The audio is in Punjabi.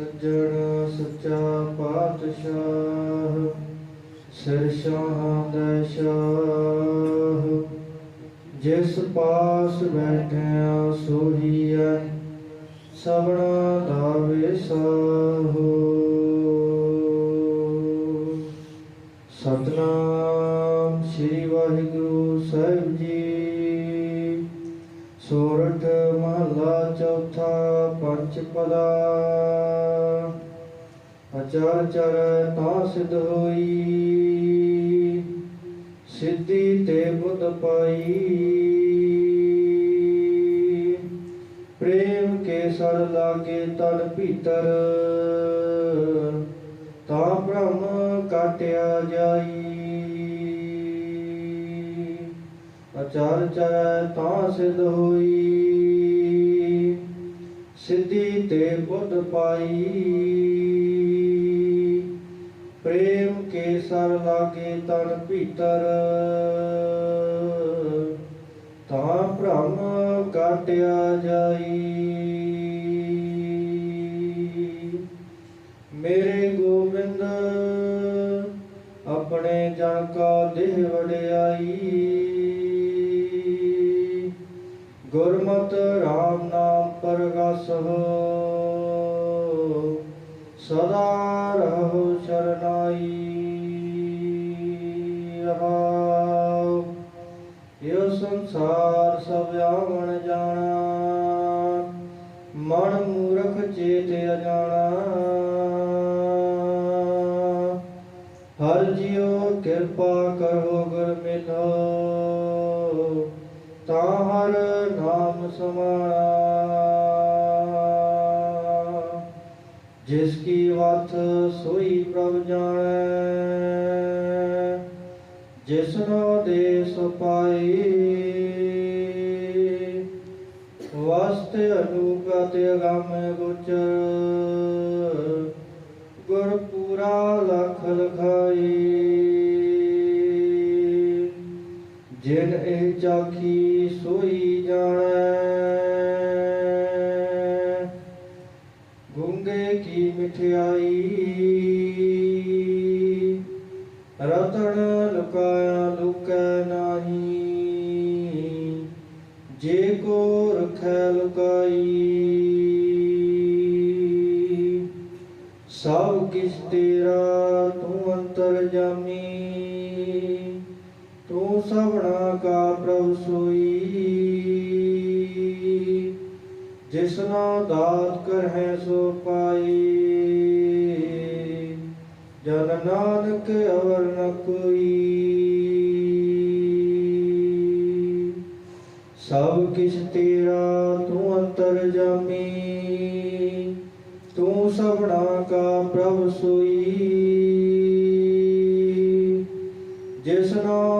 ਸੱਜਣ ਸੱਚਾ ਪਾਤਸ਼ਾਹ ਸਿਰਸ਼ਾਹ ਸ਼ਾਹਾਂ। ਜਿਸ ਪਾਸ ਬੈਠਿਆ ਸੋਹੀਐ ਸਭਨਾ ਦਾ ਵਿਸਾਹੋ। ਸਤਨਾਮ ਸ੍ਰੀ ਵਾਹਿਗੁਰੂ ਸਾਹਿਬ ਜੀ ਸੋਰਠ ਮਹਲਾ ਚੌਥਾ ਪੰਚ ਪਦਾ ਅਚਰ ਚਰ ਤਾਂ ਸਿਧ ਹੋਈ। ਸਿੱਧੀ ਤੇ ਬੁੱਧ ਪਾਈ। ਪ੍ਰੇਮ ਕੇ ਸਰ ਲਾਗੇ ਤਨ ਭੀਤਰ। ਤਾਂ ਬ੍ਰਹਮ ਕਾਟਿਆ ਜਾਈ। ਅਚਰ ਚਰ ਤਾਂ ਸਿਧ ਹੋਈ। ਸਿੱਧੀ ਤੇ ਬੁੱਧ ਪਾਈ। ਪ੍ਰੇਮ ਕੇ ਸਰ ਲਾਗੇ ਤਨ ਭੀਤਰ। ਤਾਂ ਭ੍ਰਮ ਕਾਟਿਆ ਜਾਈ। ਗੁਰਮਤਿ RAM ਨਾਮ ਪਰਗਸ ਹੋ ਸਦਾ ਰਹੋ ਸ਼ਰਨਾਈ। ਰਹਾਉ ਇਹ ਸੰਸਾਰ ਸਭ ਆਵਣ ਜਾਣਾ। ਮਨ ਮੂਰਖ ਚੇਤ ਅਜਾਣਾ। ਹਰ ਜਿਉ ਕਿਰਪਾ ਕਰੋ ਗੁਰ ਮਿਲੋ। ਤਾਂ ਨਾਮ ਸਮਾਣਾ ਜਿਸ ਕੀ ਵਤ ਸੋਈ ਪ੍ਰਭ ਜਾਣੈ ਜਿਸਨੋ ਦੇ ਸੁਪਾਈ ਵਸਤ ਅਨੂਗਤ ਅਗੰਮ ਗੁਚਰ ਗੁਰ ਪੂਰਾ ਲਖ ਲਖਾਈ। ਜਿਨ ਇਹ ਚਾਖੀ ਸੋਈ ਜਾਣੈ। ਗੁੰਗੇ ਕੀ ਮਿਠਿਆਈ। ਰਤਨ ਲੁਕਾਇਆ ਲੁਕੈ ਨਾਹੀ। ਜੇ ਕੋ ਰਖੈ ਲੁਕਾਈ। ਸਭ ਕਿਸ਼ ਤੇਰਾ ਤੂੰ ਅੰਤਰ ਜਾਮੀ। ਤੂੰ ਸਭਨਾ ਕਾ ਪ੍ਰਭ ਸੋਈ। ਜਿਸਨਾ ਦਾਤ ਕਰਹਿ ਸੋ ਪਾਈ। ਜਨ ਨਾਨਕ ਅਵਰ ਨ ਕੋਈ। ਸਭ ਕਿਛ ਤੇਰਾ ਤੂੰ ਅੰਤਰ ਜਾਮੀ। ਤੂੰ ਸਭਨਾ ਕਾ ਪ੍ਰਭ ਸੋਈ। ਜਿਸਨੋ ਦਾਤ